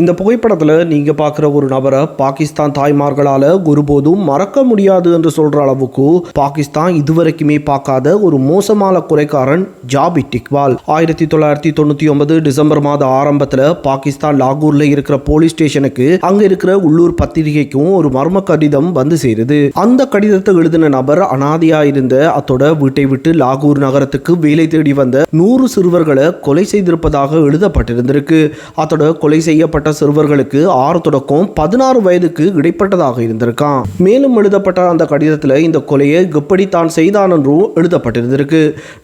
இந்த புகைப்படத்தில் நீங்கள் பார்க்குற ஒரு நபரை பாகிஸ்தான் தாய்மார்களால் ஒருபோதும் மறக்க முடியாது என்று சொல்கிற அளவுக்கு பாகிஸ்தான் இதுவரைக்குமே பார்க்காத ஒரு மோசமான குறைக்காரன் ஜாபிட் இக்பால் ஆயிரத்தி தொள்ளாயிரத்தி தொண்ணூற்றி ஒன்பது டிசம்பர் மாத ஆரம்பத்தில் பாகிஸ்தான் லாகூரில் இருக்கிற போலீஸ் ஸ்டேஷனுக்கு அங்கே இருக்கிற உள்ளூர் பத்திரிகைக்கும் ஒரு மர்ம கடிதம் வந்து சேருது. அந்த கடிதத்தை எழுதின நபர் அனாதையா இருந்த அத்தோட வீட்டை விட்டு லாகூர் நகரத்துக்கு வேலை தேடி வந்த நூறு சிறுவர்களை கொலை செய்திருப்பதாக எழுதப்பட்டிருந்திருக்கு. அத்தோட கொலை செய்யப்பட்ட சிறுவர்களுக்கு ஆறு தொடக்கம் பதினாறு வயதுக்கு இடைப்பட்டதாக இருந்திருக்கான் மேலும் எழுதப்பட்ட அந்த கடிதத்தில் இந்த கொலையை எப்படி தான் செய்தான் என்றும் எழுதப்பட்டிருந்திருக்கு.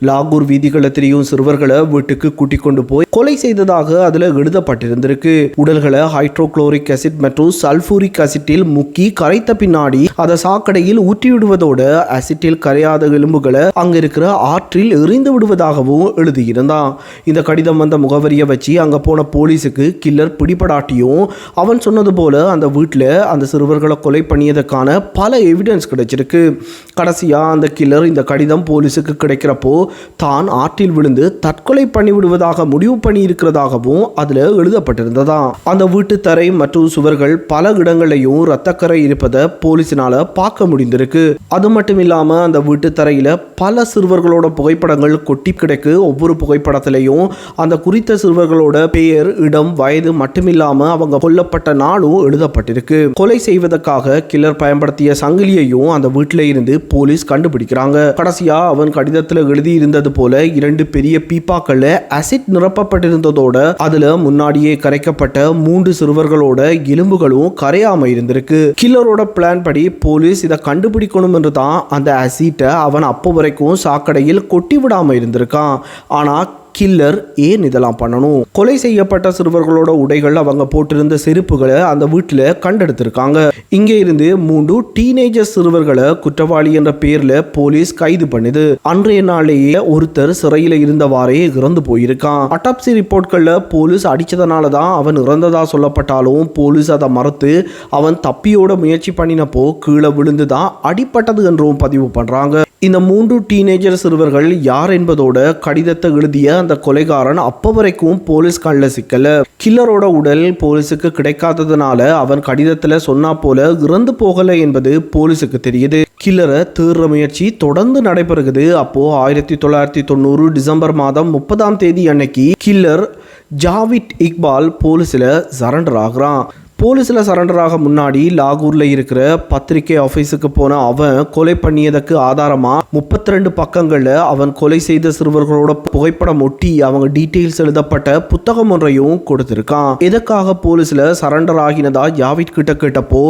லாகூர் வீதிகளை தெரியும் சிறுவர்களை வீட்டுக்கு கூட்டிக் கொண்டு போய் கொலை செய்ததாக அதில் எழுதப்பட்டிருந்திருக்கு. உடல்களை ஹைட்ரோக்ளோரிக் அசிட் மற்றும் சல்பூரிக் அசிட்டில் முக்கி கரைத்த பின்னாடி அதை சாக்கடையில் ஊற்றி விடுவதோட அசிட்டில் கரையாத எலும்புகளை அங்க இருக்கிற ஆற்றில் எறிந்து விடுவதாகவும் எழுதியிருந்தான். இந்த கடிதம் வந்த முகவரியை வச்சு அங்க போன போலீஸுக்கு கில்லர் பிடிபடாட்டியும் அவன் சொன்னது போல அந்த வீட்டில் அந்த சிறுவர்களை கொலை பண்ணியதற்கான பல எவிடன்ஸ் கிடைச்சிருக்கு. கடைசியா அந்த கில்லர் இந்த கடிதம் போலீஸுக்கு கிடைக்கிறப்போ தான் ஆற்றில் விழுந்து தற்கொலை பண்ணி விடுவதாக முடிவு பண்ணி இருக்கிறதாகவும் அதுல எழுதப்பட்டிருந்ததா. அந்த வீட்டு தரை மற்றும் சுவர்கள் பல இடங்களையும் ரத்தக்கரை இருப்பதை போலீஸினால் பார்க்க முடிந்திருக்கு. அது மட்டும் இல்லாம அந்த வீட்டு தரையில் பல சிறுவர்களோட புகைப்படங்கள் கொட்டி கிடக்கு. ஒவ்வொரு புகைப்படத்திலையும் அந்த குறித்த சிறுவர்களோட பெயர் இடம் வயது இல்லாமல் அவங்க கொல்லப்பட்ட நாளும் எழுதப்பட்டிருக்கு. கொலை செய்வதற்காக கில்லர் பயன்படுத்திய சங்கிலியையும் அந்த வீட்டில இருந்து போலீஸ் கண்டுபிடிக்கிறாங்க. கடைசியா அவன் கடிதத்தில் எழுதி இருந்தது போல இரண்டு பெரிய பீப்பாக்கள் அசிட் நிரப்பப்பட்டிருந்ததோட அதுல முன்னாடியே கரைக்கப்பட்ட மூன்று சிறுவர்களோட எலும்புகளும் கரையாம இருந்திருக்கு. கில்லரோட பிளான் படி போலீஸ் இதை கண்டுபிடிக்கணும் என்று தான் அந்த அசிட்டை அவன் அப்போ வரைக்கும் சாக்கடையில் கொட்டி விடாம இருந்திருக்கான். ஆனா கில்லர் ஏன் இதெல்லாம் பண்ணணும்? கொலை செய்யப்பட்ட சிறுவர்களோட உடைகள் அவங்க போட்டிருந்த செருப்புகளை அந்த வீட்டில் கண்டெடுத்திருக்காங்க. இங்கே இருந்து மூன்று டீனேஜர் சிறுவர்களை குற்றவாளி என்ற பேர்ல போலீஸ் கைது பண்ணுது. அன்றைய நாளேயே ஒருத்தர் சிறையில் இருந்தவாறே இறந்து போயிருக்கான். அட்டாப்சி ரிப்போர்ட்களில் போலீஸ் அடிச்சதனால தான் அவன் இறந்ததா சொல்லப்பட்டாலும் போலீஸ் அதை மறுத்து அவன் தப்பியோட முயற்சி பண்ணினப்போ கீழே விழுந்து தான் அடிப்பட்டது என்றும் பதிவு பண்றாங்க. இந்த மூன்று டீனேஜர் சிறுவர்கள் யார் என்பதோட கடிதத்தை எழுதிய அந்த கொலைகாரன் அப்போ வரைக்கும் போலீஸ் கண்ணில் சிக்கல. கில்லரோட உடல் போலீஸுக்கு கிடைக்காததுனால அவன் கடிதத்தில் சொன்னா போல இறந்து போகலை என்பது போலீஸுக்கு தெரியுது. கில்லரை தீர்ற முயற்சி தொடர்ந்து நடைபெறுகிறது. அப்போ ஆயிரத்தி தொள்ளாயிரத்தி தொண்ணூறு டிசம்பர் மாதம் முப்பதாம் தேதி அன்னைக்கு கில்லர் ஜாவிட் இக்பால் போலீஸில் சரண்டர் ஆகிறான். போலீஸில் சரண்டர் ஆக முன்னாடி லாகூரில் இருக்கிற பத்திரிகை ஆஃபீஸுக்கு போன அவன் கொலை பண்ணியதற்கு ஆதாரமாக முப்பத்தி ரெண்டு பக்கங்களில் அவன் கொலை செய்த சிறுவர்களோட புகைப்படம் ஒட்டி அவங்க டீட்டெயில்ஸ் எழுதப்பட்ட புத்தகம் ஒன்றையும் கொடுத்திருக்கான். எதற்காக போலீஸில் சரண்டர் ஆகினதா யாவிட் கிட்ட கேட்டப்போ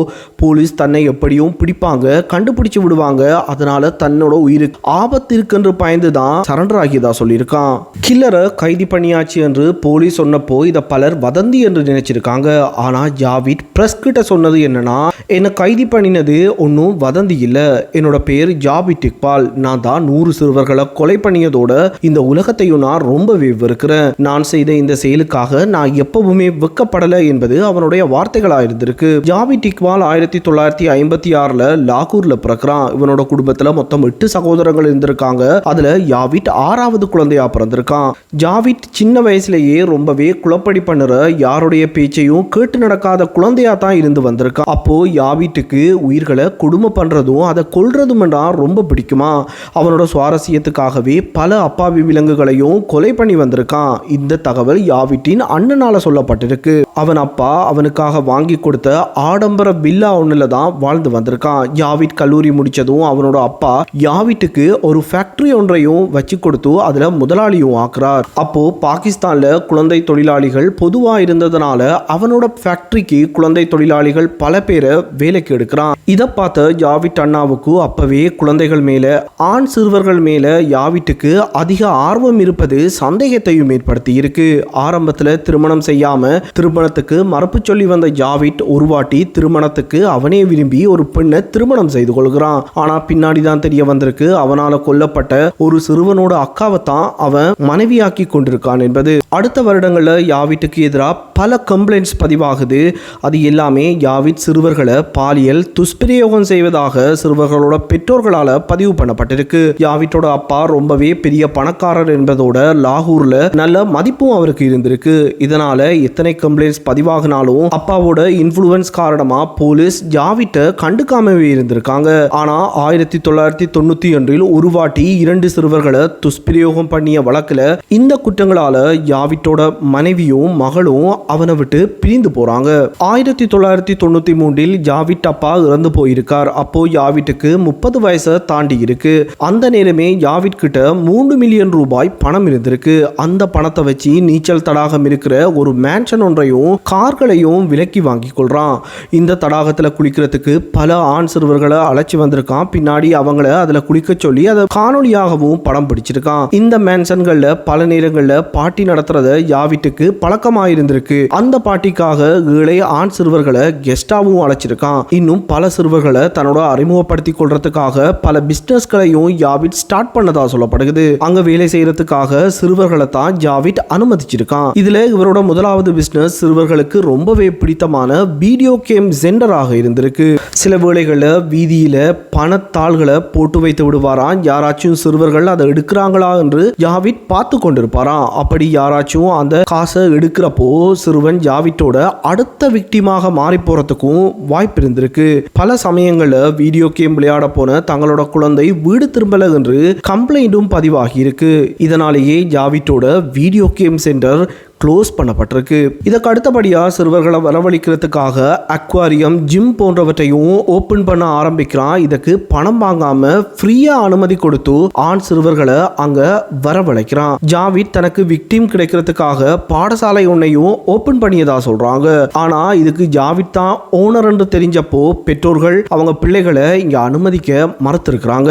போலீஸ் தன்னை எப்படியும் பிடிப்பாங்க கண்டுபிடிச்சு விடுவாங்க அதனால தன்னோட உயிருக்கு ஆபத்து இருக்குன்னு பயந்து தான் சரண்டர் ஆகியதா சொல்லியிருக்கான். கில்லரை கைது பண்ணியாச்சு என்று போலீஸ் சொன்னப்போ இதை பலர் வதந்தி என்று நினைச்சிருக்காங்க. ஆனா ஜாவித் பிரஸ் கிட்ட சொன்னது என்னன்னா என்னை கைது பண்ணினது ஒன்றும் வதந்தி இல்லை. என்னோட பேர் ஜாவித் இக்பால். நான் தான் நூறு சிறுவர்களை கொலை பண்ணியதோட இந்த உலகத்தையும் நான் ரொம்பவே வெறுக்கிறேன். நான் செய்த இந்த செயலுக்காக நான் எப்பவுமே வெக்கப்படலை என்பது அவனுடைய வார்த்தைகளாக இருந்திருக்கு. ஜாவித் இக்பால் ஆயிரத்தி தொள்ளாயிரத்தி ஐம்பத்தி ஆறுல லாகூர்ல பிறக்கிறான். இவனோட குடும்பத்துல மொத்தம் எட்டு சகோதரங்கள் இருந்திருக்காங்க. அதுல யாவிட் ஆறாவது குழந்தையா பிறந்திருக்கான். ஜாவிட் சின்ன வயசுலயே ரொம்பவே குழப்படி பண்ணுற யாருடைய பேச்சையும் கேட்டு நடக்காத குழந்தையா தான் இருந்து வந்திருக்கான் அப்போ யாவிட்டுக்கு உயிர்களை கொடுமை பண்றதும் அதை கொல்றதும் ரொம்ப பிடிக்குமா? அவனோட சுவாரஸ்யத்துக்காகவே பல அப்பாவி விலங்குகளையும் கொலை பண்ணி வந்திருக்கான். இந்த தகவல் யாவிட்டின் அண்ணனால சொல்லப்பட்டிருக்கு. அவன் அப்பா அவனுக்காக வாங்கி கொடுத்த ஆடம்பர வில்லா ஒன்றுல தான் வாழ்ந்து வந்திருக்கான். யாவிட் கல்லூரி முடிச்சதும் அவனோட அப்பா யாவிட்டுக்கு ஒரு ஃபேக்டரி ஒன்றையும் வச்சு கொடுத்து அதுல முதலாளியும் ஆக்குறார். அப்போ பாகிஸ்தான்ல குழந்தை தொழிலாளிகள் பொதுவா இருந்ததுனால அவனோட ஃபேக்டரிக்கு குழந்தை தொழிலாளிகள் பல பேரை வேலைக்கு எடுக்கிறான். இதை பார்த்த யாவிட் அண்ணாவுக்கு அப்பவே குழந்தைகள் மேல ஆண் சிறுவர்கள் மேல யாவிட்டுக்கு அதிக ஆர்வம் இருப்பது சந்தேகத்தையும் ஏற்படுத்தி இருக்கு. ஆரம்பத்துல திருமணம் செய்யாம திருமணத்துக்கு மறுப்பு சொல்லி வந்த யாவிட் உருவாட்டி திருமணத்துக்கு அவனே விரும்பி ஒரு பெண்ணை திருமணம் செய்து கொள்கிறான். ஆனா பின்னாடி தான் தெரிய வந்திருக்கு அவனால கொல்லப்பட்ட ஒரு சிறுவனோட அக்காவை தான் அவன் மனைவியாக்கி கொண்டிருக்கான் என்பது. அடுத்த வருடங்கள்ல யாவிட்டுக்கு எதிராக பல கம்ப்ளைண்ட்ஸ் பதிவாகுது. அது எல்லாமே யாவிட் சிறுவர்களை பாலியல் துஷ்பிரயோகம் செய்வதாக சிறுவர்களோட பெற்றோர்களால் பதிவு பண்ணப்பட்டிருக்கு. யாவிட்டோட அப்பா ரொம்பவே பெரிய பணக்காரர் என்பதோட லாகூர்ல நல்ல மதிப்பும் அவருக்கு இருந்திருக்கு. இதனால எத்தனை கம்ப்ளைண்ட்ஸ் பதிவாகினாலும் அப்பாவோட இன்ஃப்ளூயன்ஸ் காரணமா போலீஸ் யாவிட்ட கண்டுக்காமவே இருந்திருக்காங்க. ஆனா ஆயிரத்தி தொள்ளாயிரத்தி தொண்ணூத்தி ஒன்றில் ஒரு வாட்டி இரண்டு சிறுவர்களை துஷ்பிரயோகம் பண்ணிய வழக்குல இந்த குற்றங்களால யாவிட்டோட மனைவியும் மகளும் அவனை விட்டு பிரிந்து போறாங்க. ஆயிரத்தி தொள்ளாயிரத்தி தொண்ணூற்றி மூன்றில் ஜாவிட் அப்பா இறந்து போயிருக்கார். அப்போ யாவிட்டுக்கு முப்பது வயசை தாண்டி இருக்கு. அந்த நேரமே யாவிட் கிட்ட மூன்று மில்லியன் ரூபாய் பணம் இருந்திருக்கு. அந்த பணத்தை வச்சு நீச்சல் தடாகம் இருக்கிற ஒரு மேன்ஷன் ஒன்றையும் கார்களையும் விலக்கி வாங்கி கொள்றான். இந்த தடாகத்தில் குளிக்கிறதுக்கு பல ஆண் சிறுவர்களை அழைச்சி வந்திருக்கான். பின்னாடி அவங்கள அதில் குளிக்க சொல்லி அதை காணொலியாகவும் படம் பிடிச்சிருக்கான். இந்த மேன்ஷன்கள்ல பல நேரங்களில் பாட்டி நடத்துறத யாவிட்டுக்கு பழக்கமாயிருந்திருக்கு. அந்த பாட்டிக்காக ஏழை ஆண் சிறுவர்களை கெஸ்டாவும் அழைச்சிருக்கான். இன்னும் பல சிறுவர்களை தன்னோட அறிமுகப்படுத்தி கொள்றதுக்காக பல பிசினஸ்களையும் யாவிட் ஸ்டார்ட் பண்ணதா சொல்லப்படுகிறது. அங்க வேலை செய்யறதுக்காக சிறுவர்களை தான் ஜாவிட் அனுமதிச்சிருக்கான். இதுல இவரோட முதலாவது பிசினஸ் சிறுவர்களுக்கு ரொம்பவே பிடித்தமான வீடியோ கேம் சென்டராக இருந்திருக்கு. சில வேளைகளில் வீதியில பணத்தாள்களை போட்டு வைத்து விடுவாராம். யாராச்சும் சிறுவர்கள் அதை எடுக்கிறாங்களா என்று ஜாவிட் பார்த்து கொண்டிருப்பாராம். அப்படி யாராச்சும் அந்த காசை எடுக்கிறப்போ சிறுவன் ஜாவிட்டோட அடுத்த விக்டிமாக மாறி போறதுக்கும் வாய்ப்பு இருந்திருக்கு. பல சமயங்களில் வீடியோ கேம் விளையாட போன தங்களோட குழந்தை வீடு திரும்பல என்று கம்ப்ளைண்ட்டும் பதிவாகி இருக்கு. இதனாலேயே ஜாவிட்டோட வீடியோ கேம் சென்டர் க்ளோஸ் பண்ணப்பட்டிருக்கு. இதற்கு அடுத்தபடியாக சிறுவர்களை வரவழைக்கிறதுக்காக அக்வாரியம் ஜிம் போன்றவற்றையும் ஓப்பன் பண்ண ஆரம்பிக்கிறான். இதுக்கு பணம் வாங்காம ஃப்ரீயா அனுமதி கொடுத்து ஆண் சிறுவர்களை அங்க வரவழைக்கிறான். ஜாவித் தனக்கு விக்டிம் கிடைக்கிறதுக்காக பாடசாலை ஒன்னையும் ஓப்பன் பண்ணியதா சொல்றாங்க. ஆனா இதுக்கு ஜாவித் தான் ஓனர் என்று தெரிஞ்சப்போ பெற்றோர்கள் அவங்க பிள்ளைகளை இங்க அனுமதிக்க மறுத்திருக்கிறாங்க.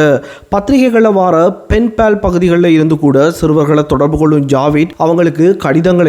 பத்திரிகைகளில் வார பென் பேல் பகுதிகளில் இருந்து கூட சிறுவர்களை தொடர்பு கொள்ளும் ஜாவித் அவங்களுக்கு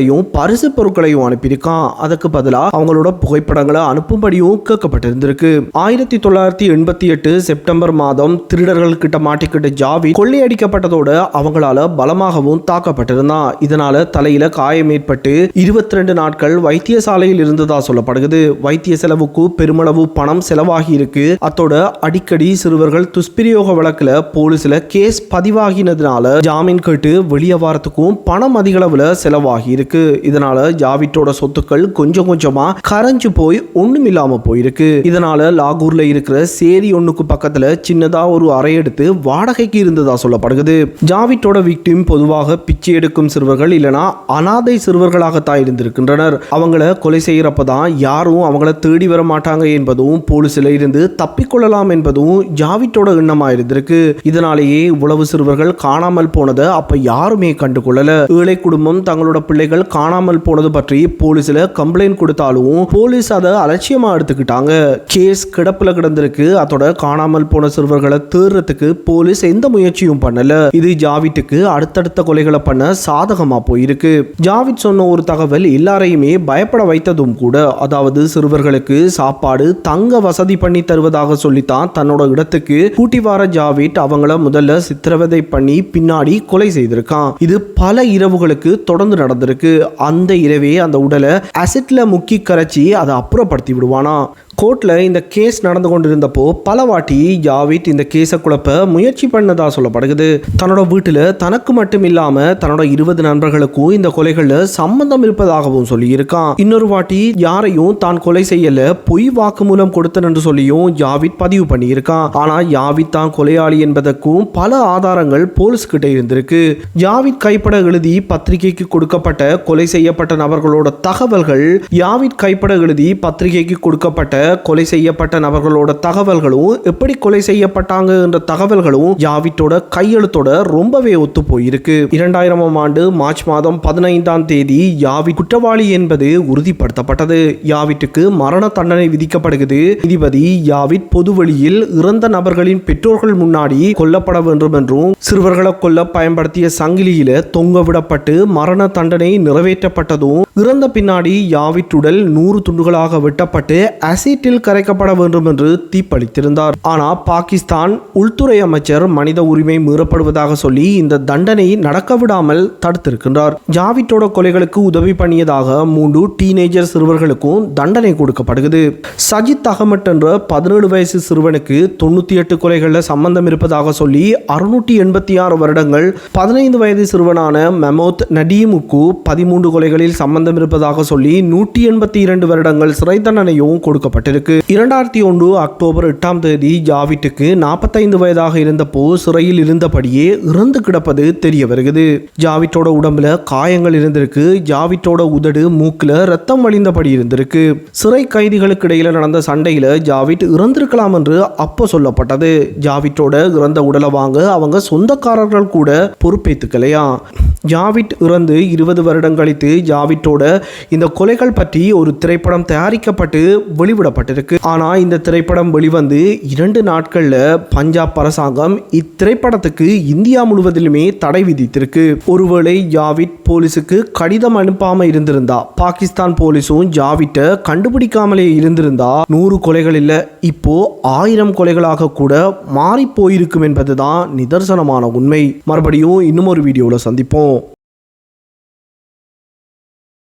பொருட்களையும் பரிசு பொருட்களையும் அனுப்பியிருக்கான். அதற்கு பதிலாக அவங்களோட புகைப்படங்களை அனுப்பும்படியும் கேட்கப்பட்டிருந்திருக்கு. ஆயிரத்தி தொள்ளாயிரத்தி எண்பத்தி எட்டு செப்டம்பர் மாதம் திருடர்கள் கிட்ட மாட்டிக்கிட்ட ஜாவி கொள்ளையடிக்கப்பட்டதோட அவங்களால பலமாகவும் தாக்கப்பட்டிருந்தான். இதனால தலையில காயம் ஏற்பட்டு இருபத்தி ரெண்டு நாட்கள் வைத்தியசாலையில் இருந்ததா சொல்லப்படுகிறது. வைத்திய செலவுக்கு பெருமளவு பணம் செலவாகி இருக்கு அத்தோட அடிக்கடி சிறுவர்கள் துஷ்பிரயோக வழக்குல போலீஸ்ல கேஸ் பதிவாகினதுனால ஜாமீன் கேட்டு வெளியே வாரத்துக்கும் பணம் அதிக அளவுல செலவாகி இருக்கு இதனால ஜாவிட்டோட சொத்துக்கள் கொஞ்சம் கொஞ்சமா கரைஞ்சு போய் ஒண்ணும் இல்லாம போயிருக்கு. இதனால லாகூர்ல இருக்கிற சேரி ஒண்ணுக்கு பக்கத்துல சின்னதா ஒரு அறை எடுத்து வாடகைக்கு இருந்ததா சொல்லப்படுகிறது. ஜாவிட்டோட விக்டிம் பொதுவாக பிச்சை எடுக்கும் சிறுவர்கள் இல்லனா அனாதை சிறுவர்களாகத்தான் இருந்திருக்கின்றனர். அவங்கள கொலை செய்யறப்பதான் யாரும் அவங்கள தேடி வர மாட்டாங்க என்பதும் போலீஸில் இருந்து தப்பிக்கொள்ளலாம் என்பதும் ஜாவிட்டோட எண்ணமா இருந்திருக்கு. இதனாலேயே உளவு சிறுவர்கள் காணாமல் போனதை அப்ப யாருமே கண்டுகொள்ளல. ஏழை குடும்பம் தங்களோட பிள்ளைகள் காணாமல் போனது பற்றி போலீஸில் கம்ப்ளைண்ட் கொடுத்தாலும் போலீஸ் அதை அலட்சியமா எடுத்துக்கிட்டாங்க. கேஸ் கிடப்புல கிடந்திருக்கு. அதோட காணாமல் போன சிறுவர்களை தேடுறதுக்கு போலீஸ் எந்த முயற்சியும் பண்ணல. இது ஜாவிட்டுக்கு அடுத்தடுத்த கொலைகளை பண்ண சாதகமாக போயிருக்கு. ஜாவிட் சொன்ன ஒரு தகவல் எல்லாரையுமே பயப்பட வைத்ததும் கூட அதாவது சிறுவர்களுக்கு சாப்பாடு தங்க வசதி பண்ணி தருவதாக சொல்லித்தான் தன்னோட இடத்துக்கு கூட்டி வார ஜாவிட் அவங்கள முதல்ல சித்திரவதை பண்ணி பின்னாடி கொலை செய்திருக்கான். இது பல இரவுகளுக்கு தொடர்ந்து நடந்திருக்கு. அந்த இரவே அந்த உடலை அசிட்ல முக்கி கரைச்சி அதை அப்புறப்படுத்தி விடுவானா? கோர்ட்டில் இந்த கேஸ் நடந்து கொண்டிருந்தப்போ பல வாட்டி யாவித் இந்த கேஸை குழப்ப முயற்சி பண்ணதாக சொல்லப்படுகிறது. தன்னோட வீட்டில் தனக்கு மட்டும் இல்லாமல் தன்னோட இருபது நண்பர்களுக்கும் இந்த கொலைகளில் சம்பந்தம் இருப்பதாகவும் சொல்லியிருக்கான். இன்னொரு வாட்டி யாரையும் தான் கொலை செய்யல பொய் வாக்குமூலம் கொடுத்தன் என்று சொல்லியும் ஜாவித் பதிவு பண்ணியிருக்கான். ஆனால் ஜாவித் தான் கொலையாளி என்பதற்கும் பல ஆதாரங்கள் போலீஸ் கிட்ட இருந்திருக்கு. ஜாவித் கைப்பட எழுதி பத்திரிகைக்கு கொடுக்கப்பட்ட கொலை செய்யப்பட்ட நபர்களோட தகவல்கள் யாவித் கைப்பட எழுதி பத்திரிகைக்கு கொடுக்கப்பட்ட கொலை செய்யப்பட்ட நபர்களோட தகவல்களும் எப்படி கொலை செய்யப்பட்டாங்க என்ற தகவல்களும் யாவிட்டோட கையெழுத்தோட ரொம்பவே ஒத்து போயிருக்கு. இரண்டாயிரமாம் ஆண்டு மார்ச் மாதம் பதினைந்தாம் தேதி யாவி குற்றவாளி என்பது உறுதிப்படுத்தப்பட்டது. யாவிட்டுக்கு மரண தண்டனை விதிக்கப்படுகிறது. நீதிபதி யாவிட் பொதுவெளியில் இறந்த நபர்களின் பெற்றோர்கள் முன்னாடி கொல்லப்பட வேண்டும் என்றும் சிறுவர்களை கொல்ல பயன்படுத்திய சங்கிலியில தொங்க விடப்பட்டு மரண தண்டனை நிறைவேற்றப்பட்டதும் இறந்த பின்னாடி யாவிட் உடல் நூறு துண்டுகளாக வெட்டப்பட்டு அசிட்டில் கரைக்கப்பட வேண்டும் என்று தீப்பளித்திருந்தார். ஆனால் பாகிஸ்தான் உள்துறை அமைச்சர் மனித உரிமை மீறப்படுவதாக சொல்லி இந்த தண்டனை நடக்க விடாமல் தடுத்திருக்கின்றார். ஜாவிட்டோட கொலைகளுக்கு உதவி பண்ணியதாக மூன்று டீனேஜர் சிறுவர்களுக்கும் தண்டனை கொடுக்கப்படுகிறது. சஜித் அகமட் என்ற பதினேழு வயசு சிறுவனுக்கு தொண்ணூத்தி எட்டு கொலைகளில் சம்பந்தம் இருப்பதாக சொல்லி அறுநூற்றி எண்பத்தி ஆறு வருடங்கள் பதினைந்து வயது சிறுவனான மெமோத் நடீமுக்கு பதிமூன்று கொலைகளில் சம்பந்தம் இருப்பதாக சொல்லி நூற்றி எண்பத்தி இரண்டு வருடங்கள் சிறை தண்டனையும் கொடுக்கப்பட்டிருக்கு. இரண்டாயிரத்தி ஒன்று அக்டோபர் எட்டாம் தேதி ஜாவிட்டுக்கு நாற்பத்தைந்து வயதாக இருந்தப்போ சிறையில் இருந்தபடியே இறந்து கிடப்பது தெரிய வருகிறது. ஜாவிட்டோட உடம்புல காயங்கள் இருந்திருக்கு. ஜாவிட்டோட உதடு மூக்குல ரத்தம் வழிந்தபடி இருந்திருக்கு. சிறை கைதிகளுக்கு இடையில நடந்த சண்டையில ஜாவிட் இறந்திருக்கலாம் என்று அப்போ சொல்லப்பட்டது. ஜாவிட்டோட இறந்த உடலை வாங்க அவங்க சொந்தக்காரர்கள் கூட பொறுப்பேத்துக்கலையா? ஜாவிட் இறந்து இருபது வருடம் கழித்து ஜாவிட்டோட இந்த கொலைகள் பற்றி ஒரு திரைப்படம் தயாரிக்கப்பட்டு வெளிவிடப்பட்டிருக்கு. ஆனால் இந்த திரைப்படம் வெளிவந்து இரண்டு நாட்களில் பஞ்சாப் அரசாங்கம் இத்திரைப்படத்துக்கு இந்தியா முழுவதிலுமே தடை விதித்திருக்கு. ஒருவேளை ஜாவிட் போலீஸுக்கு கடிதம் அனுப்பாமல் இருந்திருந்தா பாகிஸ்தான் போலீஸும் ஜாவிட்டை கண்டுபிடிக்காமலே இருந்திருந்தா நூறு கொலைகள் இல்லை இப்போ ஆயிரம் கொலைகளாக கூட மாறி போயிருக்கும் என்பதுதான் நிதர்சனமான உண்மை. மறுபடியும் இன்னும் ஒரு வீடியோவில் சந்திப்போம்.